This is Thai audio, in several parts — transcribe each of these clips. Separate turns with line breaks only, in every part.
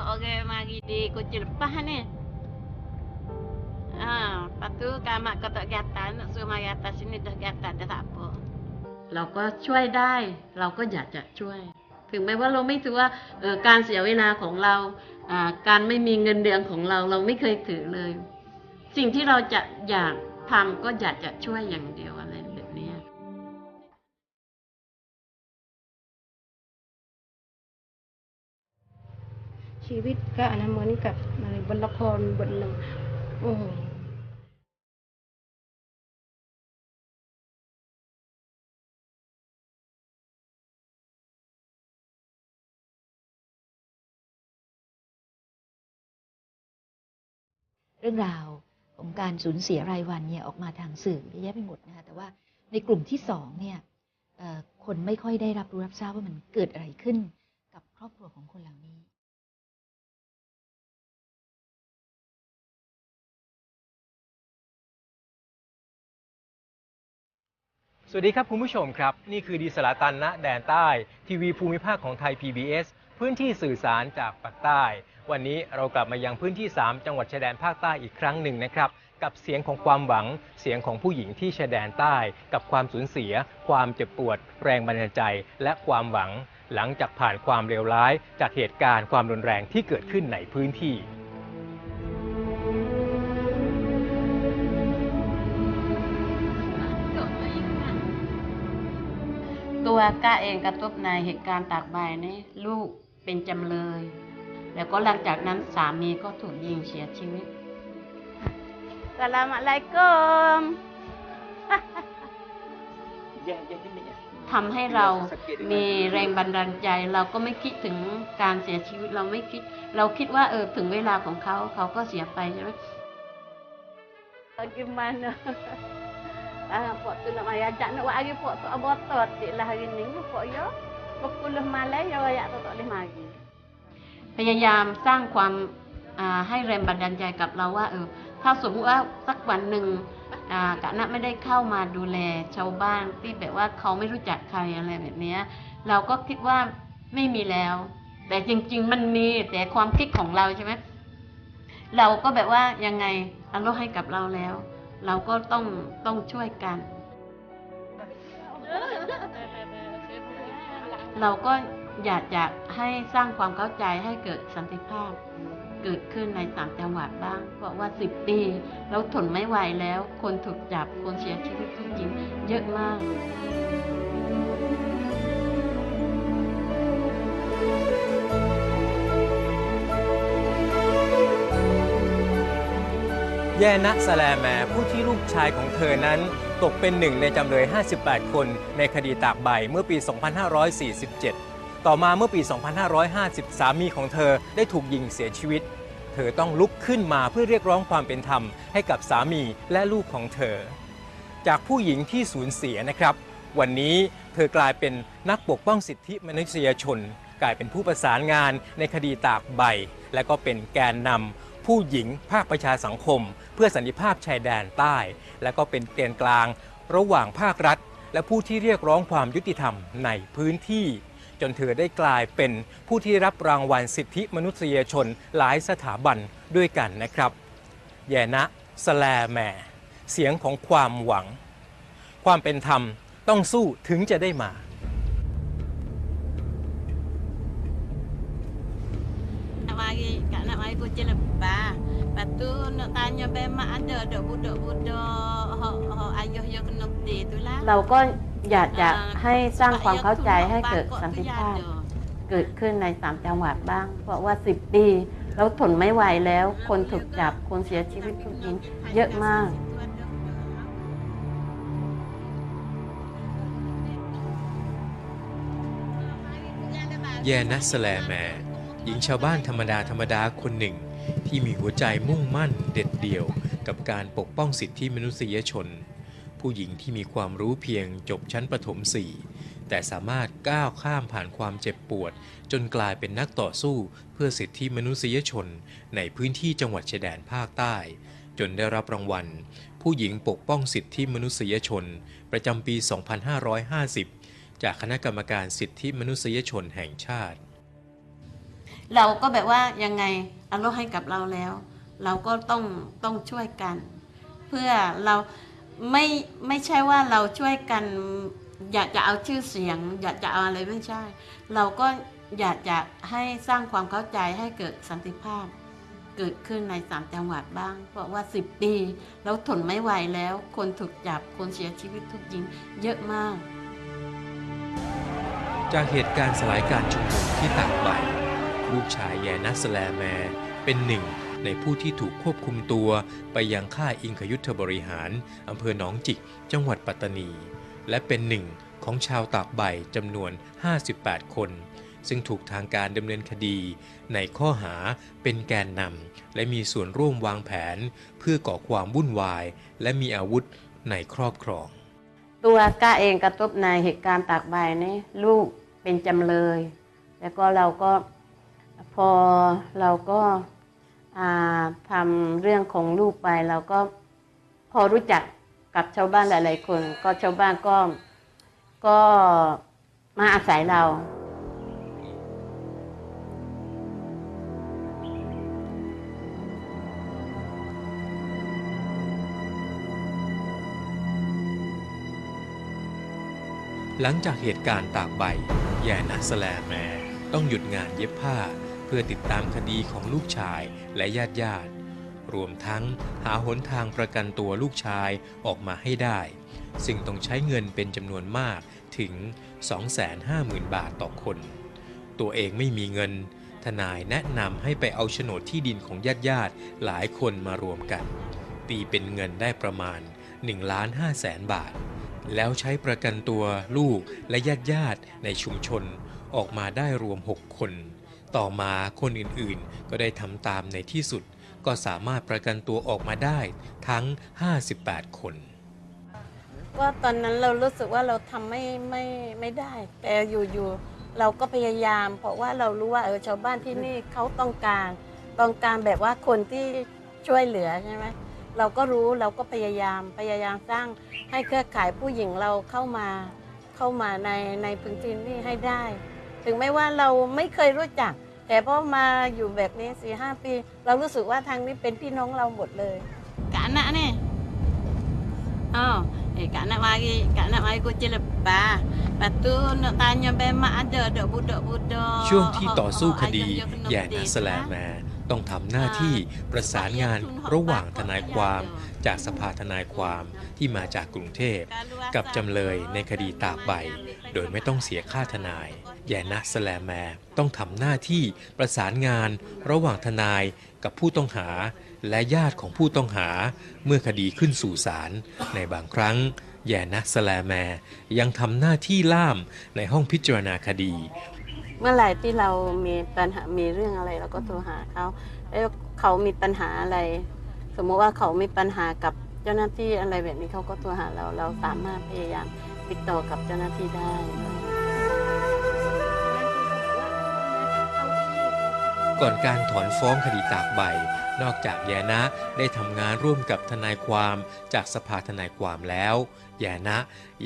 Kok orang mari di kunci lepas ni. Ha, lepas tu kamak kau tak gata, nak suruh mari atas sini dah gata, dah tak apa. เราก็ช่วยได้ เราก็อยากจะช่วย ถึงแม้ว่าเราไม่ถือว่าเออการเสียเวลาของเราอ่าการไม่มีเงินเดือนของเรา เราไม่เคยถือเลย สิ่งที่เราจะอยากทำก็อยากจะช่วยอย่างเดียวอะไร
ชีวิตก็อันนั้นเหมือนกับอะไรบนละครบทหนึ่งโอ้
เรื่องราวของการสูญเสียรายวันเนี่ยออกมาทางสื่อเยอะแยะไปหมดนะคะแต่ว่าในกลุ่มที่สองเนี่ยคนไม่ค่อยได้รับรู้รับทราบว่ามันเกิดอะไรขึ้นกับครอบครัวของคนเหล่านี้
สวัสดีครับคุณผู้ชมครับ นี่คือดีสลาตันณแดนใต้ ทีวีภูมิภาคของไทย PBS พื้นที่สื่อสารจากปากใต้ วันนี้เรากลับมายังพื้นที่ 3 จังหวัดชายแดนภาคใต้อีกครั้งหนึ่งนะครับ กับเสียงของความหวังเสียงของผู้หญิงที่ชายแดนใต้ กับความสูญเสีย ความเจ็บปวด แรงบันดาลใจ และความหวัง หลังจากผ่านความเลวร้าย จากเหตุการณ์ความรุนแรงที่เกิดขึ้นในพื้นที่
ตัวก้าเองกระทบในเหตุการณ์ตากใบนี่ลูกเป็นจำเลย แล้วก็หลังจากนั้นสามีก็ถูกยิงเสียชีวิตสลามอะลัยกุมทำให้เรามีแรงบันดาลใจ เราก็ไม่คิดถึงการเสียชีวิตเราไม่คิด เราคิดว่าเออถึงเวลาของเขาเขาก็เสียไปใช่ไหม Gimana? Ah, Pok tu nak mari ajak nak buat hari Pok tu botot dik lah hari ni Pok ya. Berpuluh malam ya rakyat tu tak boleh mari. พยายามสร้างความให้แรงบันดาลใจกับเราว่าเออถ้าสมมติว่าสักวันหนึ่งอ่ากะนะไม่ได้เข้ามาดูแลชาวบ้านที่แบบว่าเขาไม่รู้จักใครอะไรแบบนี้เราก็คิดว่าไม่มีแล้ว แต่จริง ๆ มันมีแต่ความคิดของเราใช่ไหมเราก็แบบว่ายังไงอัลลให้กับเราแล้ว เราก็ต้องต้องช่วยกัน เราก็อยากจะให้สร้างความเข้าใจให้เกิดสันติภาพ เกิดขึ้นในสามจังหวัดบ้าง เพราะว่าสิบปีเราทนไม่ไหวแล้ว คนถูกจับคนเสียชีวิตจริงเยอะมาก
แย่นะสแลแมผู้ที่ลูกชายของเธอนั้น ตกเป็นหนึ่งในจำเลย 58 คนในคดีตากใบเมื่อปี 2547 ต่อมาเมื่อปี 2550 สามีของเธอได้ถูกยิงเสียชีวิต เธอต้องลุกขึ้นมาเพื่อเรียกร้องความเป็นธรรมให้กับสามีและลูกของเธอ จากผู้หญิงที่สูญเสียนะครับ วันนี้เธอกลายเป็นนักปกป้องสิทธิมนุษยชน กลายเป็นผู้ประสานงานในคดีตากใบ และก็เป็นแกนนำผู้หญิงภาคประชาสังคม พื่อสันติภาพชายแดนใต้ และก็เป็นแกนกลาง ระหว่างภาครัฐ และผู้ที่เรียกร้องความยุติธรรมในพื้นที่ จนเธอได้กลายเป็นผู้ที่รับรางวัลสิทธิมนุษยชนหลายสถาบันด้วยกันนะครับแยนะสแลแมเสียงของความหวัง ความเป็นธรรมต้องสู้ถึงจะได้มา
nak mari kak nak mari kucing lepas. Lepas tu nak tanya bemak ada dak budak-budak hok hok ayah yang kena peti tu lah. เราก็อยากจะให้สร้างความเข้าใจให้เกิดสันติภาพเกิดขึ้นในสามจังหวัดบ้าง เพราะว่าสิบปีเราทนไม่ไหวแล้ว คนถูกจับ คนเสียชีวิตถูกยิงเยอะมาก
แย่นะสแลแม หญิงชาวบ้านธรรมดาธรรมดาคนหนึ่ง ที่มีหัวใจมุ่งมั่นเด็ดเดี่ยว กับการปกป้องสิทธิมนุษยชน ผู้หญิงที่มีความรู้เพียงจบชั้นประถมสี่แต่สามารถก้าวข้ามผ่านความเจ็บปวด จนกลายเป็นนักต่อสู้เพื่อสิทธิมนุษยชน ในพื้นที่จังหวัดชายแดนภาคใต้ จนได้รับรางวัล ผู้หญิงปกป้องสิทธิมนุษยชน ประจำปี 2550 จากคณะกรรมการสิทธิมนุษยชนแห่งชาติ
เราก็แบบว่ายังไงอัลลอฮ์ให้กับเราแล้ว เราก็ต้องต้องช่วยกัน เพื่อเราไม่ไม่ใช่ว่าเราช่วยกัน อยากจะเอาชื่อเสียง อยากจะเอาอะไรไม่ใช่ เราก็อยากจะให้สร้างความเข้าใจให้เกิดสันติภาพ เกิดขึ้นในสามจังหวัดบ้าง เพราะว่าสิบปีแล้วทนไม่ไหวแล้ว คนถูกจับคนเสียชีวิตถูกยิงเยอะมาก
จากเหตุการณ์สลายการชุมนุมที่ตากใบ ลูกชายแยนัสแลแมร์เป็นหนึ่งในผู้ที่ถูกควบคุมตัวไปยังค่ายอิงคยุทธบริหารอำเภอหนองจิก จังหวัดปัตตานี และเป็นหนึ่งของชาวตากใบจำนวน 58 คน ซึ่งถูกทางการดำเนินคดี ในข้อหาเป็นแกนนำและมีส่วนร่วมวางแผน เพื่อก่อความวุ่นวาย และมีอาวุธในครอบครอง
ตัวก้าเองกระทบในเหตุการณ์ตากใบนี่ลูกเป็นจำเลย แล้วก็เราก็ พอเราก็าทำเรื่องของลูกไปเราก็พอรู้จักกับชาวบ้านหลาย ๆ คน ก็ชาวบ้านก็ก็มาอาศัยเรา
หลังจากเหตุการณ์ตากใบ แย่นะสแลแมต้องหยุดงานเย็บผ้า พื่อติดตามคดีของลูกชายและญาติญาติรวมทั้งหาหนทางประกันตัวลูกชายออกมาให้ได้ ซึ่งต้องใช้เงินเป็นจำนวนมากถึง 250,000 บาทต่อคน ตัวเองไม่มีเงิน ทนายแนะนำให้ไปเอาโฉนดที่ดินของญาติญาติหลายคนมารวมกัน ตีเป็นเงินได้ประมาณ1ล้าน5แสนบาท แล้วใช้ประกันตัวลูกและญาติญาติในชุมชนออกมาได้รวม 6 คน ต่อมาคนอื่นๆ ก็ได้ทำตามในที่สุด ก็สามารถประกันตัวออกมาได้ทั้ง 58 คน
ก็ตอนนั้นเรารู้สึกว่าเราทำไม่ไม่ไม่ได้ แต่อยู่ๆเราก็พยายาม เพราะว่าเรารู้ว่าเออชาวบ้านที่นี่เขาต้องการต้องการแบบว่าคนที่ช่วยเหลือใช่ไหมเราก็รู้เราก็พยายามพยายามสร้างให้เครือข่ายผู้หญิงเราเข้ามาเข้ามาในในพื้นที่นี้ให้ได้ ถึงแม้ว่าเราไม่เคยรู้จัก แต่พอมาอยู่แบบนี้สี่ห้าปี เรารู้สึกว่าทางนี้เป็นพี่น้องเราหมดเลยกะนะเนี่ย Oh, eh kak nak mari, kak nak mari kucing lepas. Lepas tu nak tanya bemak ada ada budak-budak.
ช่วงที่ต่อสู้คดี
ayam dia kena
แย่นะ
pedih
สแล
kan?
แมร์ต้องทำหน้าที่ประสานงานระหว่างทนายความ จากสภาทนายความที่มาจากกรุงเทพ กับจำเลยในคดีตากใบ โดยไม่ต้องเสียค่าทนาย แยนะสแลแมร์ต้องทำหน้าที่ประสานงานระหว่างทนายกับผู้ต้องหา และญาติของผู้ต้องหา เมื่อคดีขึ้นสู่ศาลในบางครั้งแยนะสแลแมร์ยังทำหน้าที่ล่ามในห้องพิจารณาคดี
เมื่อไหร่ที่เรามีปัญหามีเรื่องอะไรเราก็โทรหาเขาแล้วเขามีปัญหาอะไร สมมติว่าเขามีปัญหากับเจ้าหน้าที่อะไรแบบนี้เขาก็โทรหาเราเราสามารถพยายามติดต่อกับเจ้าหน้าที่ได้
ก่อนการถอนฟ้องคดีตากใบ นอกจากแยนะได้ทำงานร่วมกับทนายความจากสภาทนายความแล้วแยนะ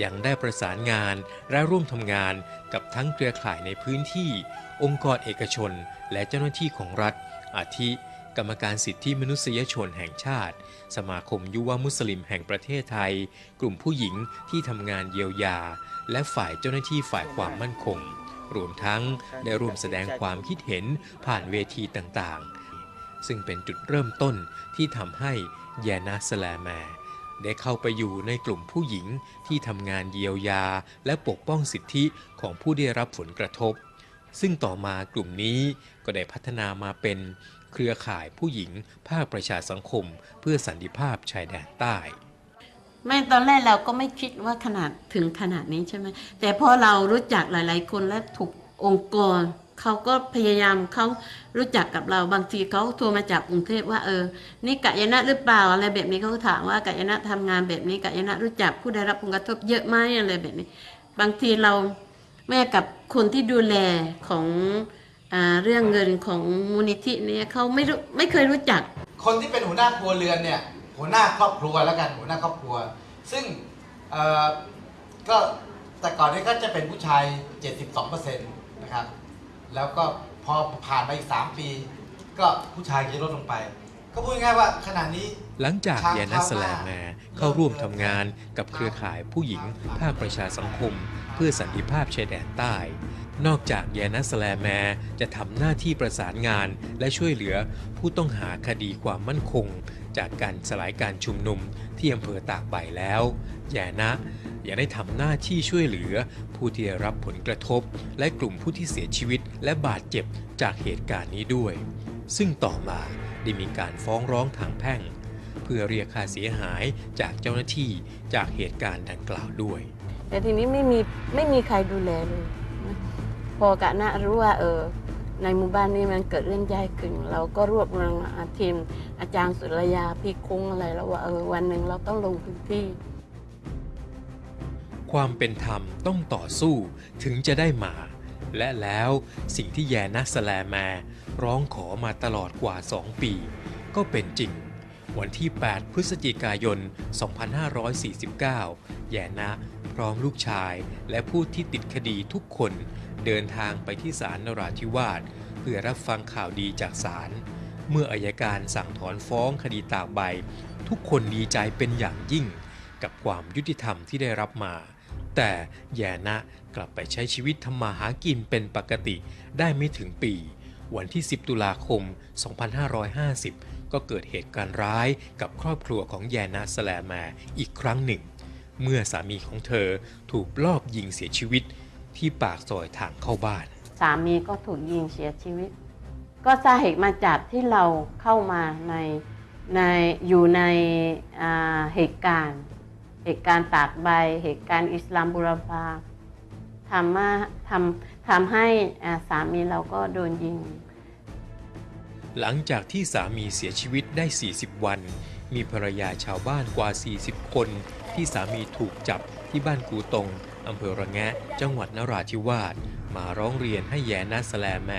ยังได้ประสานงานและร่วมทำงานกับทั้งเครือข่ายในพื้นที่ องค์กรเอกชน และเจ้าหน้าที่ของรัฐ อาทิ กรรมการสิทธิมนุษยชนแห่งชาติ สมาคมยุวมุสลิมแห่งประเทศไทย กลุ่มผู้หญิงที่ทำงานเยียวยา และฝ่ายเจ้าหน้าที่ฝ่ายความมั่นคง รวมทั้งได้ร่วมแสดงความคิดเห็นผ่านเวทีต่างๆ ซึ่งเป็นจุดเริ่มต้นที่ทำให้แยนาสแลแมได้เข้าไปอยู่ในกลุ่มผู้หญิงที่ทำงานเยียวยา และปกป้องสิทธิของผู้ได้รับผลกระทบ ซึ่งต่อมากลุ่มนี้ก็ได้พัฒนามาเป็น เครือข่ายผู้หญิง ภาคประชาสังคม เพื่อสันติภาพชายแดนใต้
ไม่ตอนแรกเราก็ไม่คิดว่าขนาดถึงขนาดนี้ใช่ไหมแต่พอเรารู้จักหลาย ๆ คนและถูกองค์กรเขาก็พยายามเขารู้จักกับเราบางทีเขาโทรมาจากกรุงเทพว่าเออ นี่กะยนะหรือเปล่าอะไรแบบนี้เขาถามว่ากะยนะทำงานแบบนี้กะยนะรู้จักผู้ได้รับผลกระทบเยอะไหมอะไรแบบนี้ บางทีเราแม่กับคนที่ดูแลของ เรื่องเงินของมูลนิธิเนี้เขาไม่รู้ไม่เคยรู้จัก
คนที่เป็นหัวหน้าครัวเรือนเนี่ยหัวหน้าครอบครัวแล้วกันหัวหน้าครอบครัว ซึ่งเอ่อก็แต่ก่อนนี้ก็จะเป็นผู้ชาย 72%นะครับแล้วก็พอผ่านไปอีกสามปี ก็ผู้ชายจะลดลงไป ก็พูดง่ายๆว่าขณะนี้
หลังจากแยนัสแลแมร์เข้าร่วมทำงานกับเครือข่ายผู้หญิงภาคประชาสังคม เพื่อสันติภาพชายแดนใต้ นอกจากแยนัสแลแมร์จะทำหน้าที่ประสานงานและช่วยเหลือผู้ต้องหาคดีความมั่นคง จากการสลายการชุมนุมที่อำเภอตากใบแล้ว แยนะยังได้ทำหน้าที่ช่วยเหลือ ผู้ที่ได้รับผลกระทบ และกลุ่มผู้ที่เสียชีวิตและบาดเจ็บจากเหตุการณ์นี้ด้วย ซึ่งต่อมาได้มีการฟ้องร้องทางแพ่ง เพื่อเรียกค่าเสียหายจากเจ้าหน้าที่จากเหตุการณ์ดังกล่าวด้วย
แต่ทีนี้ไม่มีไม่มีใครดูแลเลย พอกะนะรู้ว่าเออในหมู่บ้านนี้มันเกิดเรื่องใหญ่ขึ้น เราก็รวบรวมทีมอาจารย์สุรยาพี่คุ้งอะไรแล้วว่าเออวันหนึ่งเราต้องลงพื้นที่
ความเป็นธรรมต้องต่อสู้ถึงจะได้มา และแล้วสิ่งที่แยนัสแลแมร์ร้องขอมาตลอดกว่า 2 ปี ก็เป็นจริง วันที่ 8 พฤศจิกายน 2549 แยนะพร้อมลูกชายและผู้ที่ติดคดีทุกคน เดินทางไปที่ศาลนราธิวาสเพื่อรับฟังข่าวดีจากศาลเมื่ออายการสั่งถอนฟ้องคดีตากใบ ทุกคนดีใจเป็นอย่างยิ่ง กับความยุติธรรมที่ได้รับมา แต่แยนะกลับไปใช้ชีวิตทำมาหากินเป็นปกติได้ไม่ถึงปี วันที่ 10 ตุลาคม 2550 ก็เกิดเหตุการณ์ร้ายกับครอบครัวของแยนาสแลแมร์อีกครั้งหนึ่ง เมื่อสามีของเธอถูกลอบยิงเสียชีวิต ที่ปากซอยทางเข้าบ้าน
สามีก็ถูกยิงเสียชีวิต ก็สาเหตุมาจากที่เราเข้ามาในในอยู่ในอ่าเหตุการณ์ เหตุการณ์ตากใบ เหตุการณ์อิสลามบุรพาทำมาทำทำให้อ่าสามีเราก็โดนยิง
หลังจากที่สามีเสียชีวิตได้ 40 วัน มีภรรยาชาวบ้านกว่า 40 คน ที่สามีถูกจับที่บ้านกูตง อำเภอระแงะ จังหวัดนราธิวาส มาร้องเรียนให้แยนัสแลแม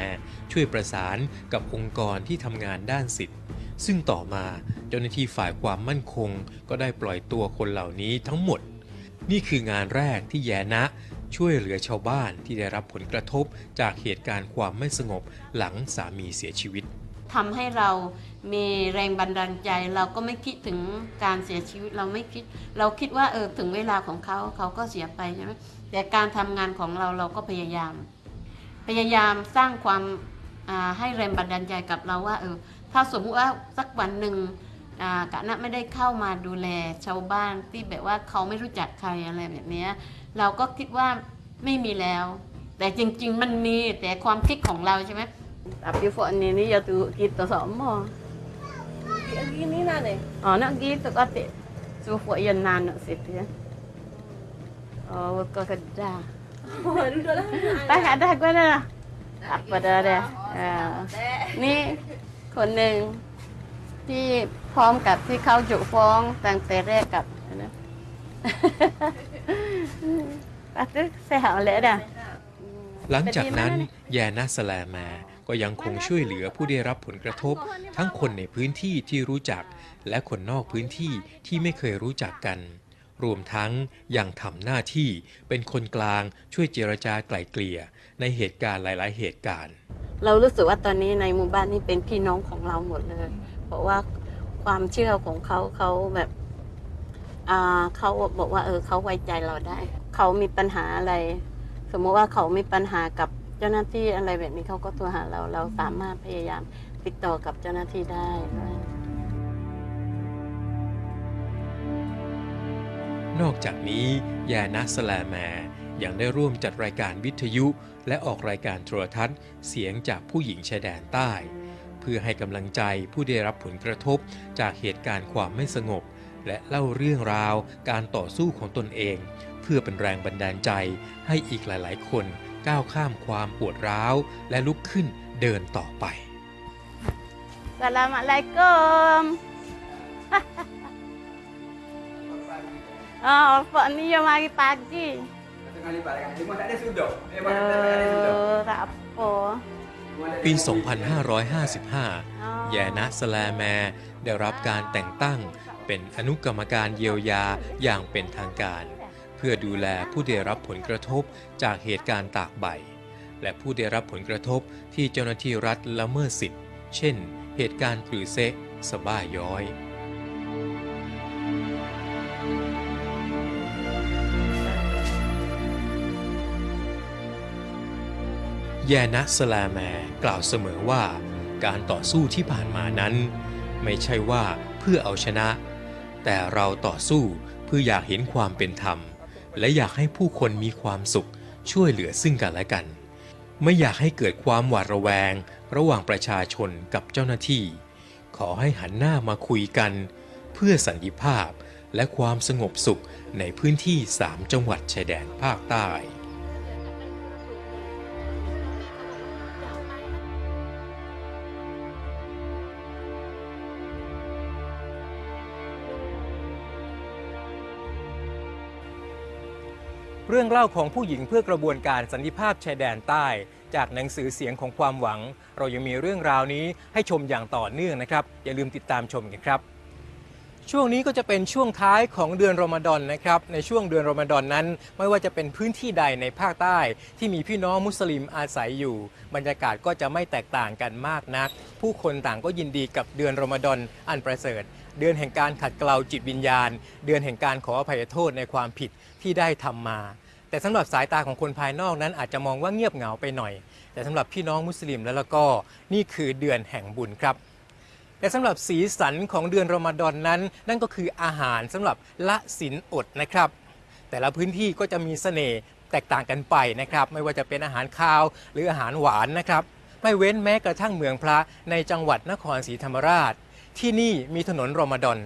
ช่วยประสานกับองค์กรที่ทำงานด้านสิทธิ์ ซึ่งต่อมาเจ้าหน้าที่ฝ่ายความมั่นคง ก็ได้ปล่อยตัวคนเหล่านี้ทั้งหมด นี่คืองานแรกที่แยนะช่วยเหลือชาวบ้านที่ได้รับผลกระทบจากเหตุการณ์ความไม่สงบหลังสามีเสียชีวิต
ทำให้เรามีแรงบันดาลใจ เราก็ไม่คิดถึงการเสียชีวิตเราไม่คิด เราคิดว่าเออถึงเวลาของเขาเขาก็เสียไปใช่ไหมแต่การทำงานของเราเราก็พยายาม พยายามสร้างความให้แรงบันดาลใจกับเราว่าเออถ้าสมมติว่าสักวันหนึ่งกะนะไม่ได้เข้ามาดูแลชาวบ้านที่แบบว่าเขาไม่รู้จักใครอะไรแบบนี้เราก็คิดว่าไม่มีแล้ว แต่จริง ๆ มันมีแต่ความคิดของเราใช่ไหม Tapi fok ni ni ya tu kita sama.
Gini lah ni.
Oh nak gitu kata. So fok ya nan nak situ ya. Oh kau kedah.
Duduklah.
Tak ada gua dah. Apa dah dah. Ya. นี่คนหนึ่งที่พร้อมกับที่เขาจุฟ้องตั้งแต่แรกกับนะปัดเสียหายเลยเด้อ
หลังจากนั้นแยนาสแลแมร์ ก็ยังคงช่วยเหลือผู้ได้รับผลกระทบ ทั้งคนในพื้นที่ที่รู้จัก และคนนอกพื้นที่ที่ไม่เคยรู้จักกัน รวมทั้งยังทำหน้าที่เป็นคนกลางช่วยเจรจาไกล่เกลี่ย ในเหตุการณ์หลาย ๆ เหตุการณ์
เรารู้สึกว่าตอนนี้ในหมู่บ้านนี้เป็นพี่น้องของเราหมดเลย เพราะว่าความเชื่อของเขาเขาแบบอ่าเขาบอกว่าเออเขาไว้ใจเราได้ เขามีปัญหาอะไร สมมติว่าเขามีปัญหากับ เจ้าหน้าที่อะไรแบบนี้เขาก็โทรหาเรา เราสามารถพยายามติดต่อกับเจ้าหน้าที่ได้
นอกจากนี้แยนาสแลแมร์ยังได้ร่วมจัดรายการวิทยุ และออกรายการโทรทัศน์ เสียงจากผู้หญิงชายแดนใต้ เพื่อให้กำลังใจผู้ได้รับผลกระทบจากเหตุการณ์ความไม่สงบ และเล่าเรื่องราวการต่อสู้ของตนเอง เพื่อเป็นแรงบันดาลใจให้อีกหลาย ๆ คน ก้าวข้ามความปวดร้าว และลุกขึ้นเดินต่อไป
Assalamualaikum. oh, Pak ni yang mari pagi. Oh, tak apa.
ปี 2555 แยนะสแลแมร์ได้รับการแต่งตั้งเป็นอนุกรรมการเยียวยาอย่างเป็นทางการ เพื่อดูแลผู้ได้รับผลกระทบจากเหตุการณ์ตากใบ และผู้ได้รับผลกระทบที่เจ้าหน้าที่รัฐละเมิดสิทธิ์ เช่น เหตุการณ์ปรือเซะสบ้าย้อยแยนะสลาแมกล่าวเสมอว่า การต่อสู้ที่ผ่านมานั้น ไม่ใช่ว่าเพื่อเอาชนะ แต่เราต่อสู้เพื่ออยากเห็นความเป็นธรรม และอยากให้ผู้คนมีความสุขช่วยเหลือซึ่งกันและกัน ไม่อยากให้เกิดความหวาดระแวง ระหว่างประชาชนกับเจ้าหน้าที่ ขอให้หันหน้ามาคุยกัน เพื่อสันติภาพและความสงบสุขในพื้นที่ 3 จังหวัดชายแดนภาคใต้ เรื่องเล่าของผู้หญิงเพื่อกระบวนการสันติภาพชายแดนใต้ จากหนังสือเสียงของความหวัง เรายังมีเรื่องราวนี้ให้ชมอย่างต่อเนื่องนะครับ อย่าลืมติดตามชมกันครับ ช่วงนี้ก็จะเป็นช่วงท้ายของเดือนรอมฎอนนะครับ ในช่วงเดือนรอมฎอนนั้น ไม่ว่าจะเป็นพื้นที่ใดในภาคใต้ ที่มีพี่น้องมุสลิมอาศัยอยู่ บรรยากาศก็จะไม่แตกต่างกันมากนัก ผู้คนต่างก็ยินดีกับเดือนรอมฎอนอันประเสริฐ เดือนแห่งการขัดเกลาจิตวิญญาณ เดือนแห่งการขออภัยโทษในความผิดที่ได้ทำมา แต่สำหรับสายตาของคนภายนอกนั้นอาจจะมองว่าเงียบเหงาไปหน่อย แต่สำหรับพี่น้องมุสลิมแล้วล้วก็นี่คือเดือนแห่งบุญครับแต่สำหรับสีสันของเดือนรอมฎอนนั้น นั่นก็คืออาหารสำหรับละศีลอดนะครับ แต่ละพื้นที่ก็จะมีเสน่ห์แตกต่างกันไปนะครับ ไม่ว่าจะเป็นอาหารคาวหรืออาหารหวานนะครับ ไม่เว้นแม้กระทั่งเมืองพระในจังหวัดนครศรีธรรมราช ที่นี่มีถนนรอมฎอน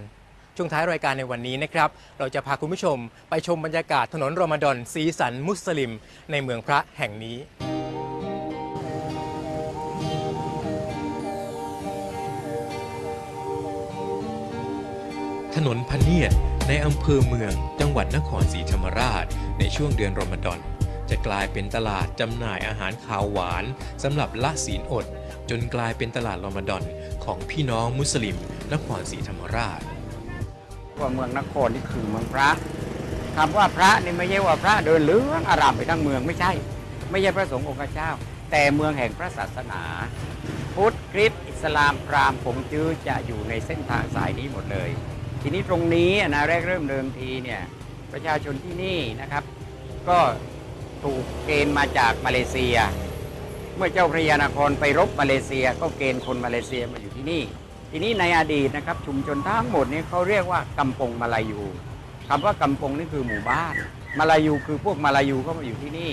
ช่วงท้ายรายการในวันนี้นะครับ เราจะพาคุณผู้ชมไปชมบรรยากาศถนนรอมฎอนสีสันมุสลิม ในเมืองพระแห่งนี้ ถนนพะเนียดในอำเภอเมือง จังหวัดนครศรีธรรมราช ในช่วงเดือนรอมฎอนจะกลายเป็นตลาดจำหน่ายอาหารคาวหวานสำหรับละศีลอด จนกลายเป็นตลาดรอมฎอน ของพี่น้องมุสลิมนครศรีธรรมราช
ว่าเมืองนครนี่คือเมืองพระคำว่าพระนี่ไม่ใช่ว่าพระเดินเลื้องอารามไปทั้งเมืองไม่ใช่ ไม่ใช่พระสงฆ์องค์เจ้า แต่เมืองแห่งพระศาสนา พุทธคริสต์อิสลามพราหมณ์ผงจื้อจะอยู่ในเส้นทางสายนี้หมดเลย ทีนี้ตรงนี้นะแรกเริ่มเดิมทีเนี่ยประชาชนที่นี่นะครับ ก็ถูกเกณฑ์มาจากมาเลเซีย เมื่อเจ้าพระยานครไปรบมาเลเซีย ก็เกณฑ์คนมาเลเซียมาอยู่ที่นี่ ทีนี้ในอดีตนะครับชุมชนทั้งหมดนี้เขาเรียกว่ากำปงมาลายูคำว่ากำปงนี่คือหมู่บ้าน มาลายูคือพวกมาลายูเข้ามาอยู่ที่นี่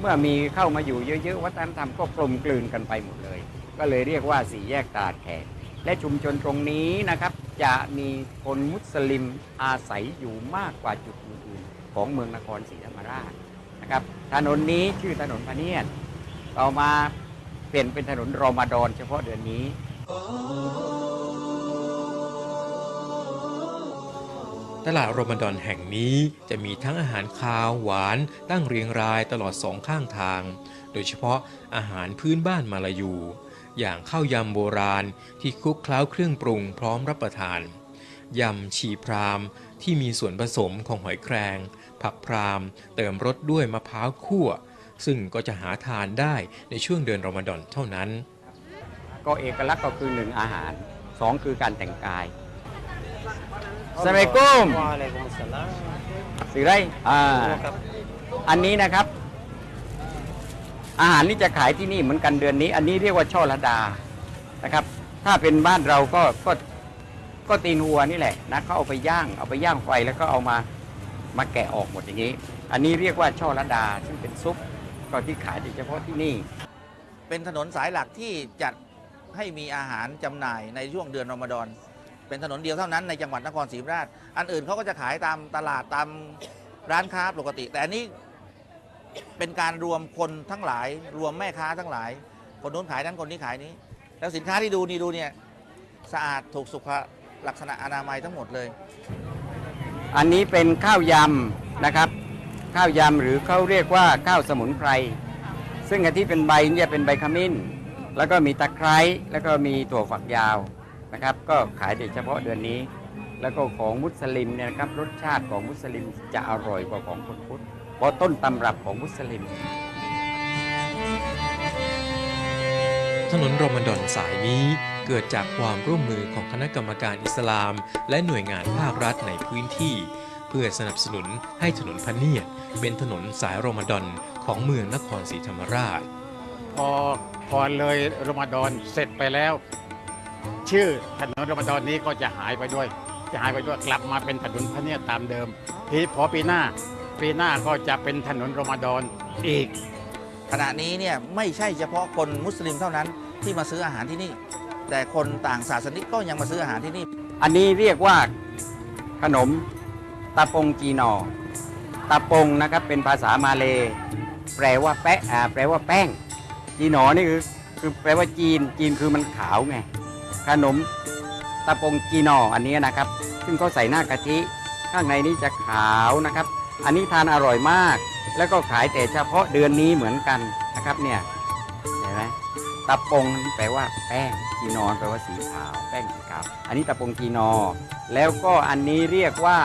เมื่อมีเข้ามาอยู่เยอะๆวัฒนธรรมก็กลมกลืนกันไปหมดเลย ก็เลยเรียกว่าสี่แยกตลาดแขกและชุมชนตรงนี้นะครับ จะมีคนมุสลิมอาศัยอยู่มากกว่าจุดอื่นๆของเมืองนครศรีธรรมราชนะครับถนนนี้ชื่อถนนพะเนียด ต่อมาเปลี่ยนเป็นถนนรอมฎอนเฉพาะเดือนนี้
ตลาดรอมฎอนแห่งนี้จะมีทั้งอาหารคาวหวานตั้งเรียงรายตลอดสองข้างทาง โดยเฉพาะอาหารพื้นบ้านมาลายู อย่างข้าวยำโบราณที่คลุกเคล้าเครื่องปรุงพร้อมรับประทานยำชีพรามที่มีส่วนผสมของหอยแครง ผักพรามเติมรสด้วยมะพร้าวคั่ว ซึ่งก็จะหาทานได้ในช่วงเดือนรอมฎอนเท่านั้น
ก็เอกลักษณ์ก็คือหนึ่งอาหารสองคือการแต่งกายสมัยกุ้มสื่อไรอ่าอันนี้นะครับ อาหารนี่จะขายที่นี่เหมือนกันเดือนนี้ อันนี้เรียกว่าช่อระดานะครับ ถ้าเป็นบ้านเราก็ก็ก็ตีนวัวนี่แหละนะเขาเอาไปย่างเอาไปย่างไฟแล้วก็เอามามาแกะออกหมดอย่างนี้ อันนี้เรียกว่าช่อระดาซึ่งเป็นซุป ก็ที่ขายเฉพาะที่นี่
เป็นถนนสายหลักที่จัดให้มีอาหารจำหน่ายในช่วงเดือนรอมฎอนเป็นถนนเดียวเท่านั้นในจังหวัดนครศรีธรรมราช อันอื่นเขาก็จะขายตามตลาดตามร้านค้าปกติ แต่อันนี้เป็นการรวมคนทั้งหลาย รวมแม่ค้าทั้งหลาย คนนู้นขายนั้นคนนี้ขายนี้ แล้วสินค้าที่ดูนี่ดูเนี่ยสะอาดถูกสุขลักษณะอนามัยทั้งหมดเลย
อันนี้เป็นข้าวยำนะครับ ข้าวยำหรือเขาเรียกว่าข้าวสมุนไพร ซึ่งที่เป็นใบเนี่ยเป็นใบขมิ้น แล้วก็มีตะไคร้แล้วก็มีถั่วฝักยาวนะครับ ก็ขายโดยเฉพาะเดือนนี้ แล้วก็ของมุสลิมเนี่ยนะครับรสชาติของมุสลิมจะอร่อยกว่าของคนพุทธเพราะต้นตำรับของมุสลิม
ถนนรอมฎอนสายนี้เกิดจากความร่วมมือของคณะกรรมการอิสลาม และหน่วยงานภาครัฐในพื้นที่ พื่อสนับสนุนให้ถนนพะเนียดเป็นถนนสายรอมฎอนของเมืองนครศรีธรรมราช
พอพอเลยรอมฎอนเสร็จไปแล้ว ชื่อถนนรอมฎอนนี้ก็จะหายไปด้วย จะหายไปด้วยกลับมาเป็นถนนพระเนียดตามเดิม ทีนี้พอปีหน้าปีหน้าก็จะเป็นถนนรอมฎอนอีก
ขณะนี้เนี่ยไม่ใช่เฉพาะคนมุสลิมเท่านั้นที่มาซื้ออาหารที่นี่ แต่คนต่างศาสนิกก็ยังมาซื้ออาหารที่นี่
อันนี้เรียกว่าขนม ตะปงจีนอ ตะปงนะครับเป็นภาษามาเลแปลว่าแปะอ่าแปลว่าแป้ง จีนอนี่คือคือแปลว่าจีน จีนคือมันขาวไง ขนมตะปงจีนออันนี้นะครับ ซึ่งเขาใส่หน้ากะทิข้างในนี่จะขาวนะครับ อันนี้ทานอร่อยมาก แล้วก็ขายแต่เฉพาะเดือนนี้เหมือนกันนะครับเนี่ยเห็นไหมตะปงแปลว่าแป้งจีนอนแปลว่าสีขาว แป้งสีขาว อันนี้ตะปงจีนอ แล้วก็อันนี้เรียกว่า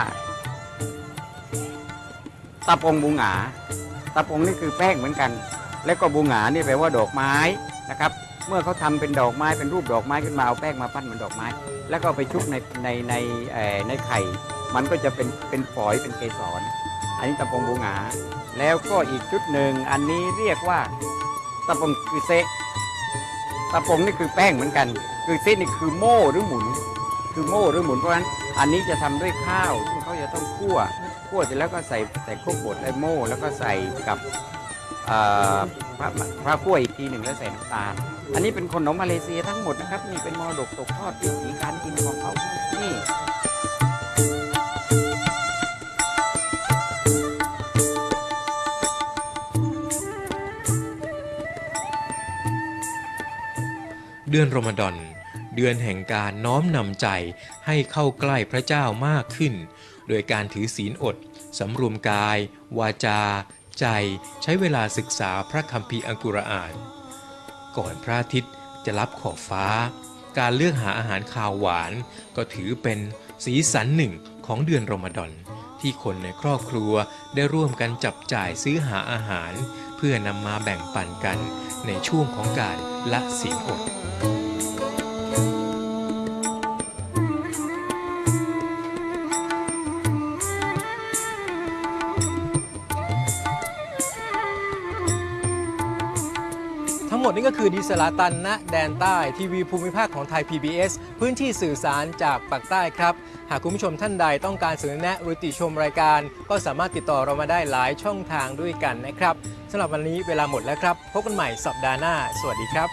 ตะปงบูหงาตะปงนี่คือแป้งเหมือนกัน แล้วก็บูหงานี่แปลว่าดอกไม้นะครับเมื่อเขาทำเป็นดอกไม้เป็นรูปดอกไม้ขึ้นมาเอาแป้งมาปั้นเหมือนดอกไม้ แล้วก็ไปชุบในในในในไข่ มันก็จะเป็นเป็นฝอยเป็นเกสรอันนี้ตะปงบูหงา แล้วก็อีกชุดหนึ่งอันนี้เรียกว่าตะปงคือเซตะปงนี่คือแป้งเหมือนกัน คือเซนี่คือโม่หรือหมุน คือโม่หรือหมุนเพราะฉะนั้นอันนี้จะทำด้วยข้าวซึ่งเขาจะต้องคั่ว คั่วเสร็จแล้วก็ใส่ใส่ครกบดและโม่ แล้วก็ใส่กับพระพระคั่วอีกทีหนึ่งแล้วใส่น้ำตาล อันนี้เป็นขนมมาเลเซียทั้งหมดนะครับนี่เป็นมรดกตกทอดวิถีการกินของเขานี่
เดือนรอมฎอน เดือนแห่งการน้อมนำใจให้เข้าใกล้พระเจ้ามากขึ้น โดยการถือศีลอด สำรวมกาย วาจา ใจ ใช้เวลาศึกษาพระคัมภีร์อัลกุรอาน ก่อนพระอาทิตย์จะรับขอบฟ้า การเลือกหาอาหารคาวหวาน ก็ถือเป็นสีสันหนึ่งของเดือนรอมฎอนที่คนในครอบครัวได้ร่วมกันจับจ่ายซื้อหาอาหาร เพื่อนำมาแบ่งปันกันในช่วงของการละศีลอด คือดิสลาตันณแดนใต้ทีวีภูมิภาคของไทย PBS พื้นที่สื่อสารจากปากใต้ครับ หากคุณผู้ชมท่านใดต้องการเสนอแนะหรือติชมรายการ ก็สามารถติดต่อเรามาได้หลายช่องทางด้วยกันนะครับสำหรับวันนี้เวลาหมดแล้วครับ พบกันใหม่สัปดาห์หน้า สวัสดีครับ